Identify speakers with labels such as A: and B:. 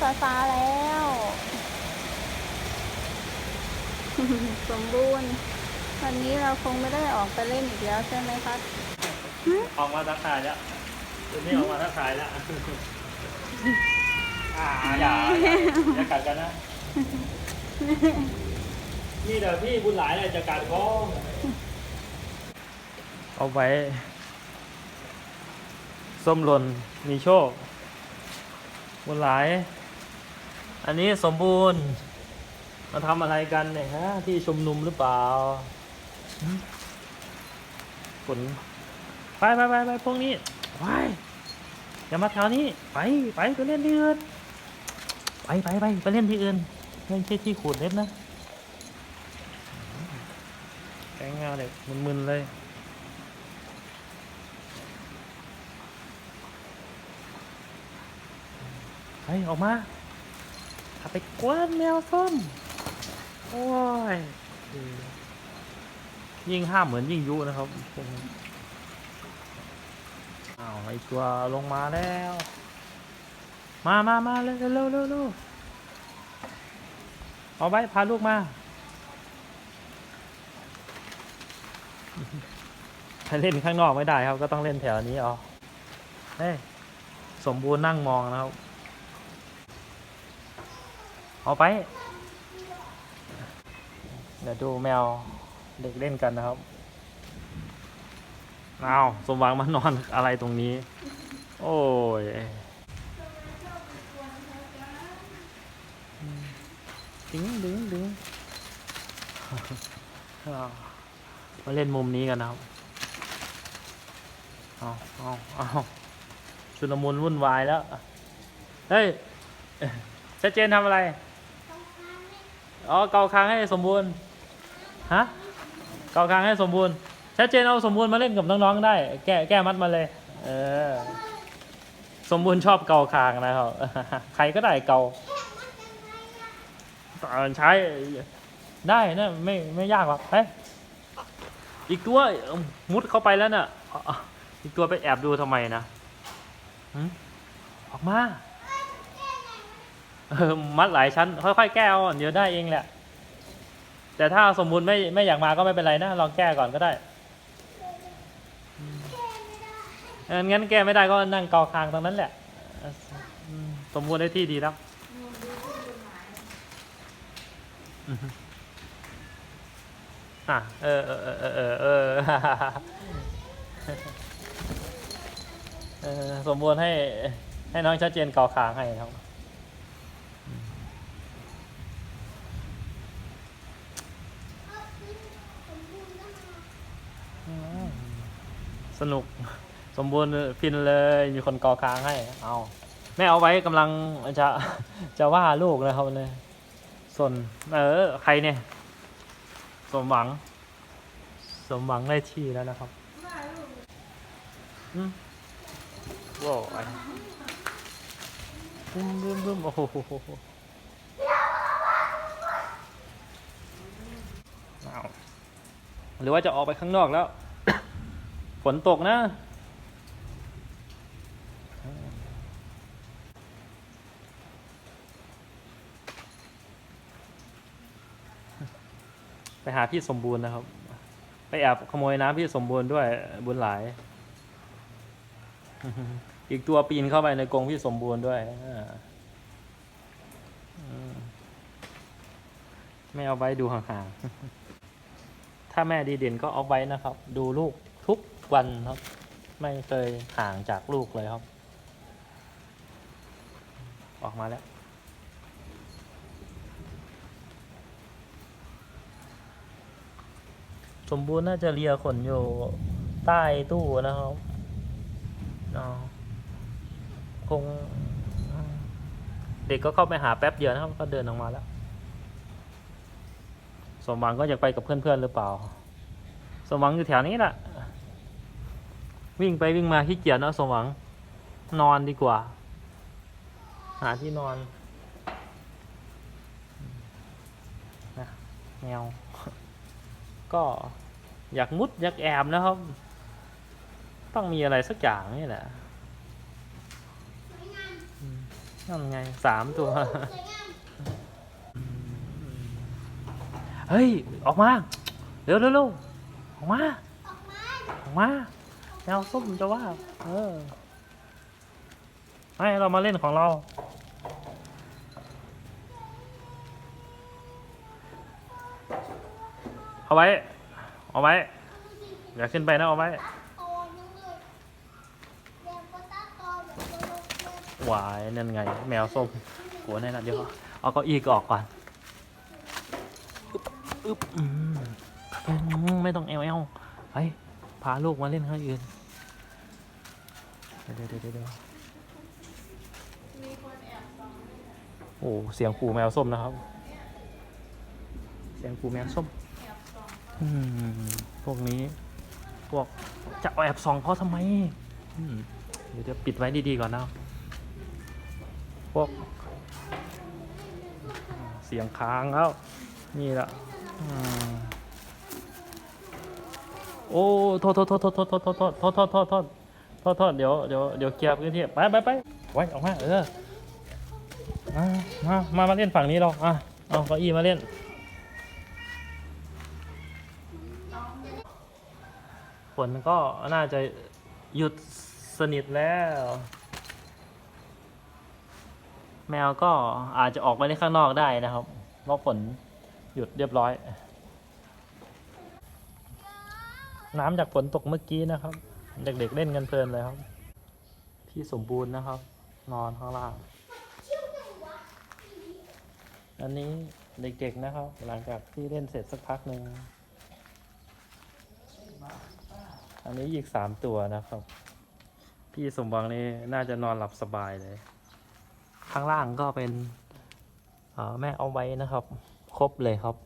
A: ฟ้าฟ้าๆแล้ว สมบูรณ์ วันนี้เราคงไม่ได้ออกไปเล่นอีกแล้วใช่ไหมคะ
B: ออกมาทักทายแล้วตัวนี้ออกมาทักทายแล้วอ่าอย่าอย่าอย่ากัดกันนะนี่เดี๋ยวพี่บุญหลายเนี่ยจะกัดก้องเอาไว้ส้มหล่นมีโชคบุญหลาย อันนี้สมบูรณ์ มาทำอะไรกันเนี่ยฮะ ที่ชุมนุมหรือเปล่าฝนไปไปไปไปพวกนี้ไปอย่ามาแถวนี้ ไปไปไปเล่นที่อื่นไปไปไปไปเล่นที่อื่นไม่ใช่ที่ขูดเล็บนะแกงเงาเด็กมึนๆเลยไปออกมา ถ้าไปกวนแมวส้ม โอ้ย ยิ่งห้ามเหมือนยิ่งยุนะครับอ้าวไอตัวลงมาแล้ว มามามาเร็วเร็วเร็วเร็วเร็วเอาไว้พาลูกมาถ้าเล่นข้างนอกไม่ได้ครับ ก็ต้องเล่นแถวนี้เอาเฮ้ย สมบูรณ์นั่งมองนะครับ เอาไป เดี๋ยวดูแมวเด็กเล่นกันนะครับอ้าวสมหวังมานอนอะไรตรงนี้ โอ้ยดึงดึงดึงอ้าวมาเล่นมุมนี้กันนะครับ เอาเอาเอาชุลมุนวุ่นวายแล้ว เฮ้ยชัดเจนทำอะไร อ๋อเกาคางให้สมบูรณ์ฮะเกาคางให้สมบูรณ์ชัดเจนเอาสมบูรณ์มาเล่นกับน้องๆได้ แก้แก้มัดมาเลย เออ สมบูรณ์ชอบเกาคางนะครับใครก็ได้เกาตอนใช้ได้นะไม่ไม่ยากหรอกไปอีกตัวมุดเข้าไปแล้วน่ะอะอีกตัวไปแอบดูทำไมนะหึออกมาเออ มัดหลายชั้น ค่อยๆ แก้เอาเดี๋ยวได้เองแหละ แต่ถ้าสมบูรณ์ไม่ไม่อยากมาก็ไม่เป็นไรนะลองแก้ก่อนก็ได้งั้นแก้ไม่ได้ก็นั่งเกาคางตรงนั้นแหละสมบูรณ์ได้ที่ดีแล้วอะเออเออเออเออเออเออเออสมบูรณ์ให้ให้น้องชัดเจนเกาคางให้ครับ สนุกสมบูรณ์ฟินเลยมีคนกอค้างให้ เอาแม่เอาไว้กำลังจะจะว่าลูกนะครับเลยส่วนเออใครเนี่ยสมหวัง สมหวังได้ที่แล้วนะครับอืมว้าวไอ้บึ้มบึ้มบึ้มโอ้โหเอาหรือว่าจะออกไปข้างนอกแล้ว นตกนะ ไปหาพี่สมบูรณ์นะครับ ไปแอบขโมยน้ำพี่สมบูรณ์ด้วยบุญหลาย อีกตัวปีนเข้าไปในกรงพี่สมบูรณ์ด้วยไม่เอาไว้ดูห่างๆ ถ้าแม่ดีเด่นก็เอาไว้นะครับ ดูลูกทุก วันครับ ไม่เคยห่างจากลูกเลยครับ ออกมาแล้ว สมบูรณ์น่าจะเลียขนอยู่ใต้ตู้นะครับอ๋อคง เด็กก็เข้าไปหาแป๊บเดียวนะครับ ก็เดินออกมาแล้ว สมหวังก็อยากไปกับเพื่อนๆหรือเปล่า สมหวังอยู่แถวนี้แหละ วิ่งไปวิ่งมาขี้เกียจเนอะสมหวัง นอนดีกว่า หาที่นอนนะแมวก็อยากมุดอยากแอบนะครับ ต้องมีอะไรสักอย่างนี่แหละอืมนั่นไงสามตัว เฮ้ย ออกมา เร็วเร็วเร็วออกมา ออกมา แมวส้มจะว่า เออให้เรามาเล่นของเรา เอาไว้ เอาไว้ อย่าขึ้นไปนะเอาไว้ หวายนั่นไง แมวส้มหัวในนั้นเดี๋ยวเอาเก้าอี้ก็ออกก่อนอึ๊บอึ๊บอืมไม่ต้องเอวเอวไปพาลูกมาเล่นข้างอื่น เดี๋ยวเดี๋ยวเดี๋ยวโอ้เสียงปู่แมวส้มนะครับ เสียงปู่แมวส้มอืมพวกนี้ พวกจะแอบส่องเขาทำไมเดี๋ยวจะปิดไว้ดีๆก่อนนะพวก เสียงค้างแล้ว นี่ละโอ้โทษโทษโทษโทษโทษโทษโทษโทษโทษ ษโทษโทษโทษเดี๋ยวเดี๋ยวเดี๋ยวเคลียร์พื้นที่ไปไปไปไว้ออกมาเออมามามามาเล่นฝั่งนี้เราอะเอาเก้าอี้มาเล่นฝนก็น่าจะหยุดสนิทแล้ว แมวก็อาจจะออกไปในข้างนอกได้นะครับเพราะฝนหยุดเรียบร้อย น้ำจากฝนตกเมื่อกี้นะครับ เด็กๆเล่นกันเพลินเลยครับ พี่สมบูรณ์นะครับ นอนข้างล่าง อันนี้เด็กๆนะครับ หลังจากที่เล่นเสร็จสักพักหนึ่งอันนี้อีกสามตัวนะครับ พี่สมหวังนี่น่าจะนอนหลับสบายเลย ข้างล่างก็เป็นแม่เอาไว้นะครับ ครบเลยครับ